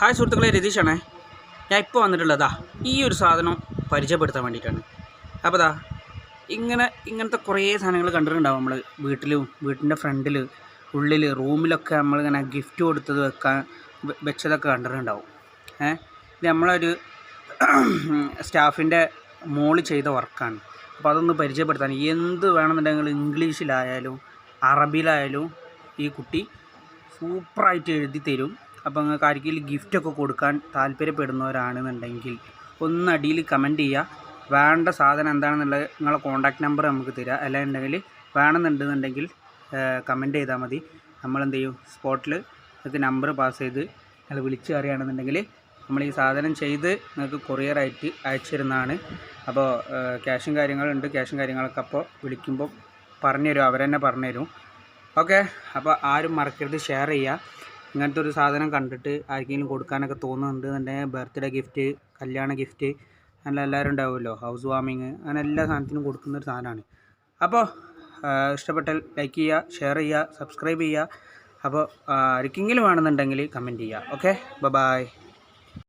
Hi സുഹൃത്തുക്കളെ രതീഷാണേ. ഞാൻ ഇപ്പോൾ വന്നിട്ടുള്ളതാ ഈ ഒരു സാധനം പരിചയപ്പെടുത്താൻ വേണ്ടിയിട്ടാണ്. അപ്പോൾ ദാ ഇങ്ങനെ ഇങ്ങനത്തെ കുറേ സാധനങ്ങൾ കണ്ടിട്ടുണ്ടാവും നമ്മൾ വീട്ടിലും വീട്ടിന്റെ ഫ്രണ്ടിൽ ഉള്ളിൽ റൂമിലൊക്കെ നമ്മളിങ്ങനെ ഗിഫ്റ്റ് കൊടുത്തത് വെക്കാൻ വെച്ചതൊക്കെ കണ്ടിട്ടുണ്ടാവും. ഏ ഇത് നമ്മളൊരു സ്റ്റാഫിന്റെ മോൾ ചെയ്ത വർക്കാണ്. അപ്പോൾ അതൊന്ന് പരിചയപ്പെടുത്താൻ എന്ത് വേണമെന്നുണ്ടെങ്കിൽ ഇംഗ്ലീഷിലായാലും അറബിയിലായാലും ഈ കുട്ടി സൂപ്പറായിട്ട് എഴുതി തരും. അപ്പോൾ നിങ്ങൾക്ക് ആർക്കെങ്കിലും ഗിഫ്റ്റൊക്കെ കൊടുക്കാൻ താല്പര്യപ്പെടുന്നവരാണെന്നുണ്ടെങ്കിൽ ഒന്ന് അടിയിൽ കമന്റ് ചെയ്യുക. വേണ്ട സാധനം എന്താണെന്നുള്ളത് നിങ്ങളെ കോൺടാക്റ്റ് നമ്പർ നമുക്ക് തരിക അല്ലാന്നുണ്ടെങ്കിൽ വേണമെന്നുണ്ടെന്നുണ്ടെങ്കിൽ കമന്റ് ചെയ്താൽ മതി. നമ്മളെന്ത് ചെയ്യും? സ്പോട്ടിൽ നിങ്ങൾക്ക് നമ്പർ പാസ് ചെയ്ത് നിങ്ങൾ വിളിച്ച് അറിയുകയാണെന്നുണ്ടെങ്കിൽ നമ്മൾ ഈ സാധനം ചെയ്ത് നിങ്ങൾക്ക് കൊറിയറായിട്ട് അയച്ചു തരുന്നതാണ്. അപ്പോൾ ക്യാഷും കാര്യങ്ങളുണ്ട്. ക്യാഷും കാര്യങ്ങളൊക്കെ അപ്പോൾ വിളിക്കുമ്പോൾ പറഞ്ഞുതരും. അവരെന്നെ പറഞ്ഞുതരും. ഓക്കെ അപ്പോൾ ആരും മറക്കരുത്. ഷെയർ ചെയ്യുക. ഇങ്ങനത്തെ ഒരു സാധനം കണ്ടിട്ട് ആർക്കെങ്കിലും കൊടുക്കാനൊക്കെ തോന്നുന്നുണ്ട് എന്നുണ്ടെങ്കിൽ ബർത്ത്ഡേ ഗിഫ്റ്റ് കല്യാണ ഗിഫ്റ്റ് അങ്ങനെ എല്ലാവരും ഉണ്ടാവുമല്ലോ ഹൗസ് വാമിങ് അങ്ങനെ എല്ലാ സാധനത്തിനും കൊടുക്കുന്ന ഒരു സാധനമാണ്. അപ്പോൾ ഇഷ്ടപ്പെട്ടാൽ ലൈക്ക് ചെയ്യുക ഷെയർ ചെയ്യുക സബ്സ്ക്രൈബ് ചെയ്യുക. അപ്പോൾ ആർക്കെങ്കിലും വേണമെന്നുണ്ടെങ്കിൽ കമന്റ് ചെയ്യുക. Okay bye